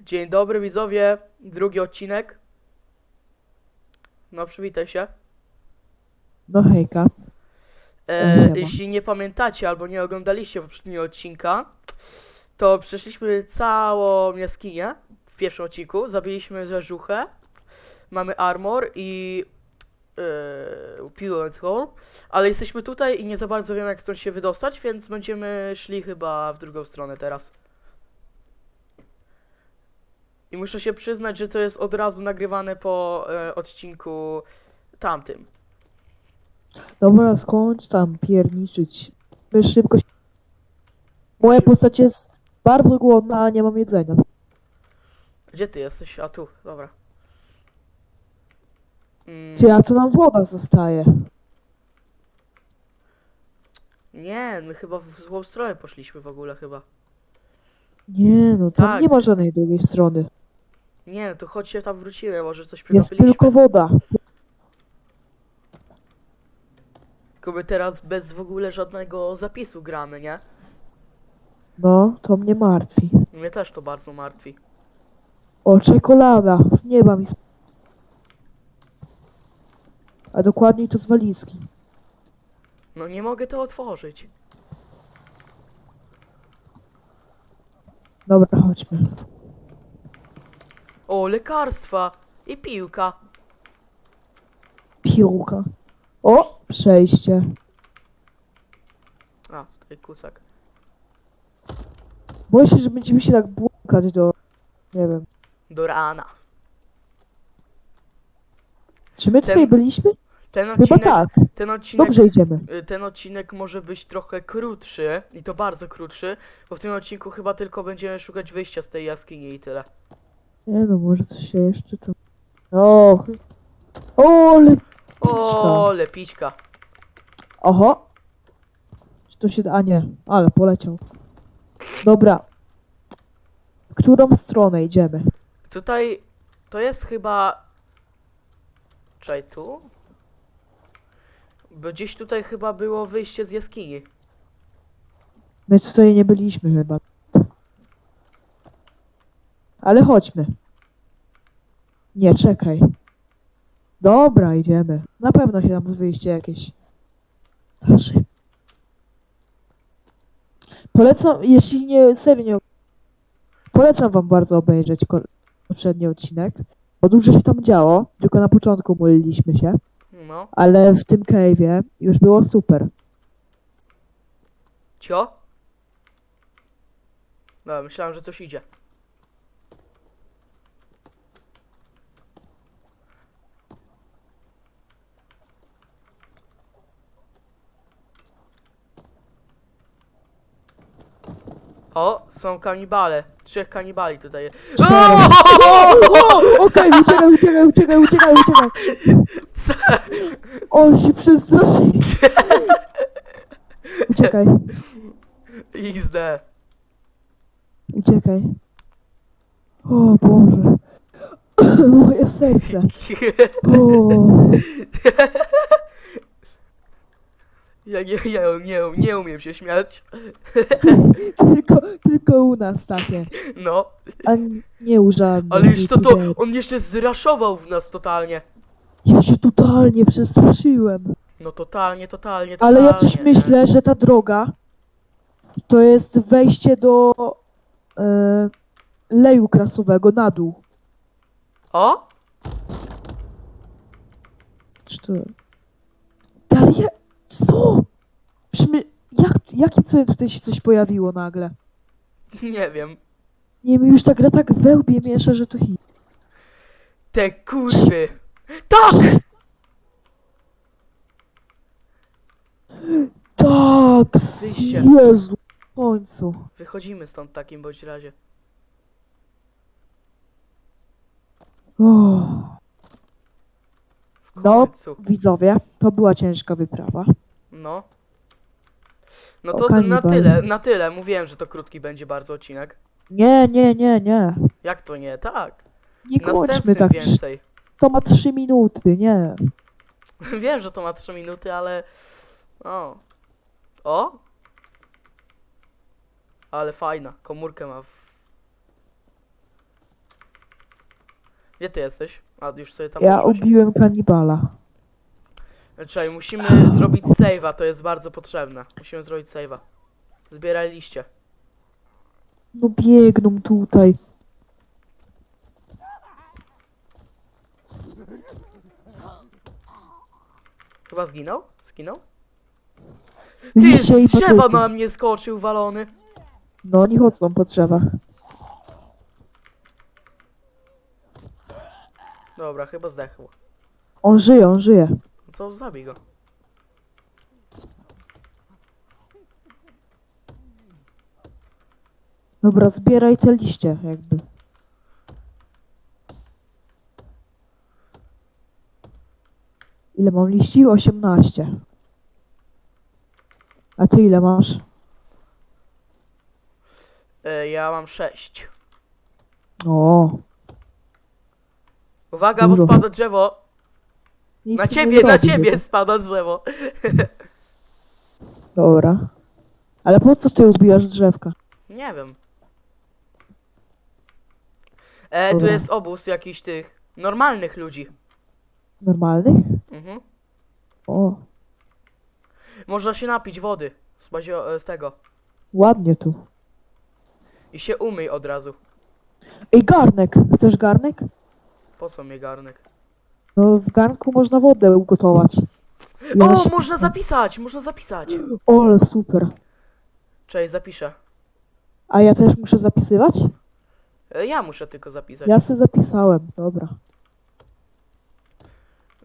Dzień dobry widzowie, drugi odcinek. No przywitaj się. No hejka. E, Siema. jeśli nie pamiętacie albo nie oglądaliście poprzedniego odcinka, to przeszliśmy całą jaskinię w pierwszym odcinku. Zabiliśmy rzeżuchę, mamy armor i yy, and hole, ale jesteśmy tutaj i nie za bardzo wiemy jak stąd się wydostać, więc będziemy szli chyba w drugą stronę teraz. I muszę się przyznać, że to jest od razu nagrywane po e, odcinku tamtym. Dobra, skończ tam pierniczyć. My szybko się... Moja postać jest bardzo głodna, a nie mam jedzenia. Gdzie ty jesteś? A tu, dobra. Mm, ja tu nam woda zostaje? nie, my chyba w złą stronę poszliśmy w ogóle chyba. Nie, no tam Tak. nie ma żadnej drugiej strony. Nie, no to chodź się tam wróciłem, może coś Jest przegapiliśmy. tylko woda. Tylko my teraz bez w ogóle żadnego zapisu gramy, nie? No, to mnie martwi. Mnie też to bardzo martwi. O, czekolada. Z nieba mi... sp- A dokładniej to z walizki. No nie mogę to otworzyć. Dobra, chodźmy. O, lekarstwa i piłka. Piłka. O, przejście. A, tutaj kucak. Boję się, że będziemy się tak błąkać do... Nie wiem. Do rana. Czy my Ten tutaj byliśmy? Ten Chyba odcinek, tak. ten odcinek Dobrze idziemy. Y, ten odcinek może być trochę krótszy i to bardzo krótszy, bo w tym odcinku chyba tylko będziemy szukać wyjścia z tej jaskini i tyle. Nie no, może coś się jeszcze to... O, o, le... O, lepićka. Oho. Czy to się da? A nie, ale poleciał. Dobra. W którą stronę idziemy? Tutaj to jest chyba. Czekaj tu? Bo gdzieś tutaj chyba było wyjście z jaskini. My tutaj nie byliśmy chyba. Ale chodźmy. Nie, czekaj. Dobra, idziemy. Na pewno się tam wyjście jakieś. Zawsze. Polecam, jeśli nie, serio nie... Polecam wam bardzo obejrzeć poprzedni odcinek, bo dużo się tam działo, tylko na początku moliliśmy się, No, ale w tym cave'ie już było super. cio? No, myślałem, że coś idzie. O, są kanibale. Trzech kanibali tutaj. jest. Cztery. O, Okej, uciekaj, uciekaj, uciekaj, uciekaj, uciekaj. On się przestraszył. Uciekaj, XD. uciekaj. O Boże. Moje serce. O, Ja nie, ja nie, nie umiem się śmiać. tylko, tylko u nas takie. No, A n- nie u żadnych. ale już to to, on jeszcze zraszował w nas totalnie. Ja się totalnie przestraszyłem. No totalnie, totalnie, totalnie. Ale ja coś nie? myślę, że ta droga to jest wejście do e, leju krasowego na dół. O? Czy to... Co? Brzmi... Jak, jakim cudem tutaj się coś pojawiło nagle? Nie wiem. Nie wiem, już ta gra tak wełbie miesza, że to hit. Te kurwy. Tak! Tak! Wyjście. Jezu! W końcu. Wychodzimy stąd w takim bądź razie. O, W No. końcu. widzowie, to była ciężka wyprawa. No. No to na tyle, na tyle. Mówiłem, że to krótki będzie bardzo odcinek. Nie, nie, nie, nie. Jak to nie? Tak. Nie kończmy Następny tak. więcej. To ma trzy minuty, nie. Wiem, że to ma 3 minuty, ale... O. O? Ale fajna. Komórkę ma w Gdzie ty jesteś? A, już sobie tam Ja ubiłem kanibala. Czekaj, musimy zrobić save'a, to jest bardzo potrzebne. Musimy zrobić save'a. Zbieraj liście. No biegną tutaj. Chyba zginął? Zginął? Ty, Liście i z drzewa na mnie skoczył, walony. No oni chodzą po drzewach. Dobra, chyba zdechł. On żyje, on żyje. No to zabij go. Dobra, zbieraj te liście jakby. Ile mam liści? 18. A ty ile masz? E, ja mam sześć. O, Uwaga, bo Dużo. spada drzewo. nic Na mi nie ciebie, na zrobi, ciebie bo- spada drzewo. Dobra. Ale po co ty ubijasz drzewka? Nie wiem. E, tu Dobra. jest obóz jakichś tych normalnych ludzi. Normalnych? Mhm. O, Można się napić wody z, bazio- e, z tego. ładnie tu. I się umyj od razu. Ej, garnek! Chcesz garnek? Po co mnie garnek? No, w garnku można wodę ugotować. I ona O, się można zapisać, można zapisać. O, ale super. Cześć, zapiszę. A ja też muszę zapisywać? E, ja muszę tylko zapisać. Ja se zapisałem, dobra.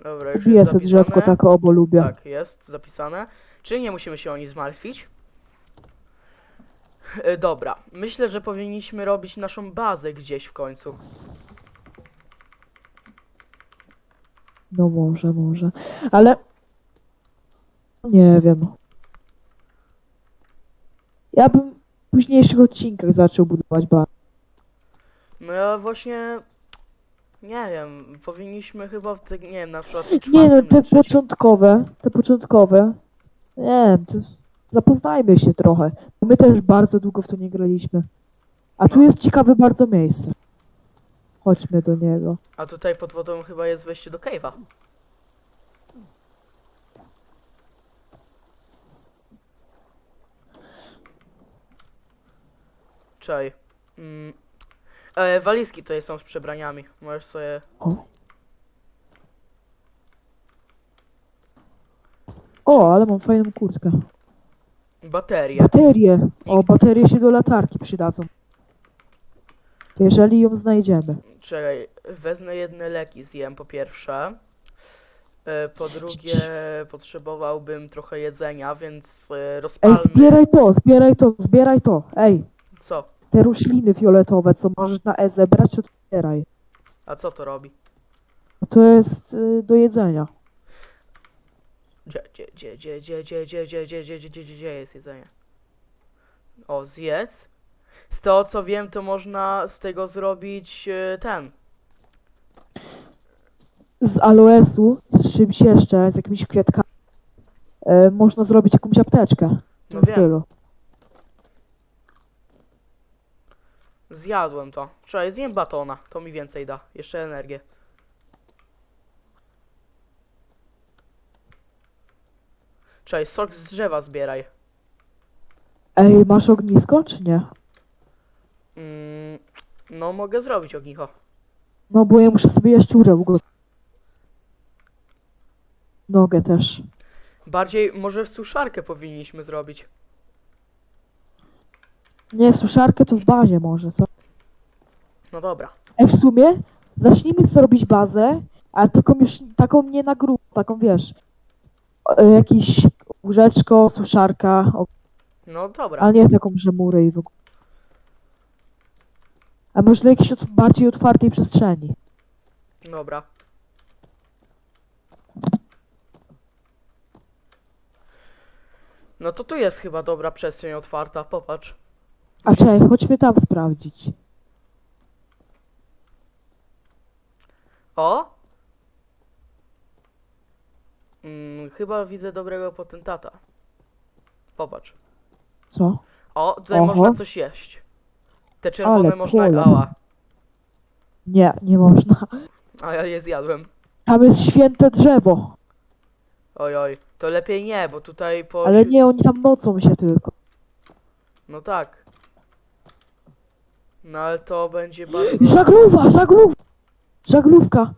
Dobra, już Ubiję jest se zapisane. drzewko, tak obo lubię. Tak, jest zapisane. Czyli nie musimy się o nic zmartwić. E, Dobra, myślę, że powinniśmy robić naszą bazę gdzieś w końcu. No może, może. Ale... Nie wiem. Ja bym w późniejszych odcinkach zaczął budować bazę. No ja właśnie... Nie wiem, powinniśmy chyba w te, nie wiem, na przykład w Nie no, te trzecim. początkowe, te początkowe, nie wiem, to zapoznajmy się trochę. My też bardzo długo w to nie graliśmy. A tu jest ciekawe bardzo miejsce. Chodźmy do niego. A tutaj pod wodą chyba jest wejście do cave'a. Czaj. Mm. E, walizki tutaj są z przebraniami. Możesz sobie... O, ale mam fajną kurtkę. Baterie. Baterie. O, baterie się do latarki przydadzą. Jeżeli ją znajdziemy. Czekaj, wezmę jedne leki, zjem po pierwsze. E, po drugie, potrzebowałbym trochę jedzenia, więc e, Ej, rozpalmy... zbieraj to, zbieraj to, zbieraj to. Ej, Co? te rośliny fioletowe, co możesz na E zebrać, to zbieraj. A co to robi? No To jest y, do jedzenia. Gdzie, gdzie, gdzie, gdzie, gdzie, gdzie, gdzie, gdzie, gdzie, gdzie, gdzie, gdzie, gdzie jest jedzenie? O, zjedz. Z tego co wiem, to można z tego zrobić e, ten. z aloesu, z czymś jeszcze, z jakimiś kwiatkami, e, można zrobić jakąś apteczkę. No w tym wiem. stylu. Zjadłem to. Czekaj, zjem batona, to mi więcej da. Jeszcze energię. Czekaj, sok z drzewa zbieraj. Ej, masz ognisko, czy nie? No, mogę zrobić ognicho. No, bo ja muszę sobie jaszczurę ugotować. Nogę też. Bardziej może suszarkę powinniśmy zrobić. Nie, suszarkę to w bazie może, co? No dobra. Ej, w sumie zacznijmy sobie robić bazę, ale taką już, taką nie na grubo, taką wiesz, e, jakiś łóżeczko, suszarka, o, No dobra. a nie taką, że mury i w ogóle. A może na jakiejś ot- bardziej otwartej przestrzeni. Dobra. No to tu jest chyba dobra przestrzeń otwarta, popatrz. A czekaj, chodźmy tam sprawdzić. O! Mm, chyba widzę dobrego potentata. Popatrz. Co? O, tutaj Oho. można coś jeść. Te czerwone Ale można... pole. Ała. Nie, nie można. A ja je zjadłem. Tam jest święte drzewo. Oj, oj. To lepiej nie, bo tutaj po... Ale nie, oni tam nocą się tylko. No tak. No ale to będzie bardzo... Żagluwa, żaglów! Żaglówka.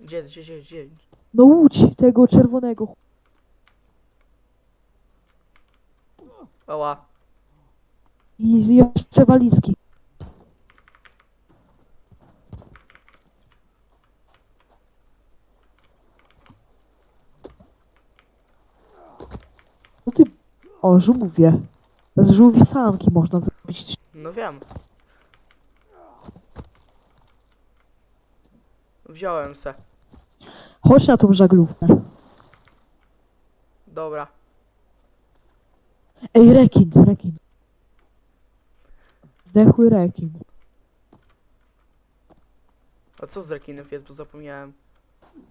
Gdzie, gdzie, gdzie, gdzie? No łódź tego czerwonego. Oła. I z jeszcze walizki. No ty... O, żółwie. Z żółwi sanki można zrobić. No wiem. Wziąłem se. Chodź na tą żaglówkę. Dobra. Ej, rekin, rekin. Zdechły rekin. A co z rekinów jest, bo zapomniałem.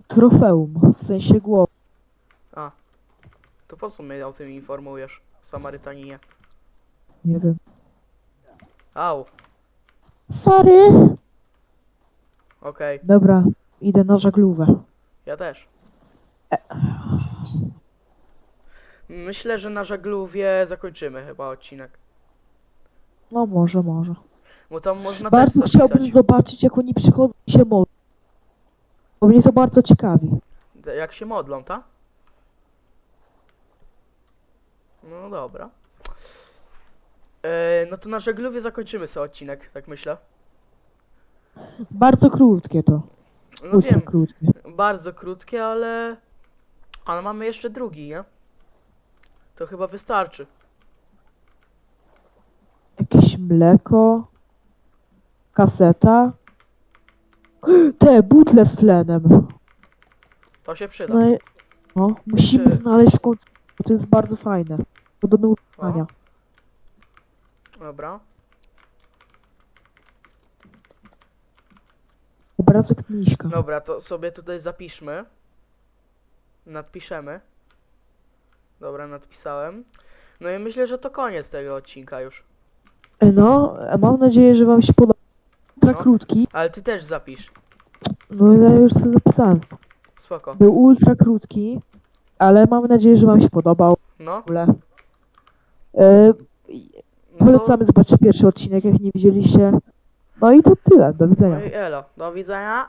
Trofeum, w sensie głowy. A. To po co mnie o tym informujesz, Samarytaninie? Nie wiem. Au. Sorry! Okej, Dobra, idę na żaglówę. ja też. Myślę, że na żagluwie zakończymy chyba odcinek. No może, może. Bo tam można Bardzo chciałbym zapisać, zobaczyć, jak oni przychodzą i się modlą. Bo mnie to bardzo ciekawi. jak się modlą, tak? No dobra. E, no to na żagluwie zakończymy sobie odcinek, tak myślę. Bardzo krótkie to. No Ultra wiem, krótkie. bardzo krótkie, ale... Ale mamy jeszcze drugi, nie? To chyba wystarczy. Jakieś mleko. Kaseta. Te butle z tlenem. To się przyda. No, i- no musimy Jeszcze- znaleźć w końcu. Bo to jest bardzo fajne. To do nauczania. Dobra. Obrazek miśka. Dobra, to sobie tutaj zapiszmy. Nadpiszemy. Dobra, nadpisałem. No i myślę, że to koniec tego odcinka już. No, mam nadzieję, że wam się podoba. Ultra No. krótki. Ale ty też zapisz. No ja już sobie zapisałem. Spoko. Był ultra krótki, ale mam nadzieję, że wam się podobał. No. W ogóle. E, no polecamy zobaczyć pierwszy odcinek, jak nie widzieliście. No i to tyle. Do No widzenia. i elo. Do widzenia.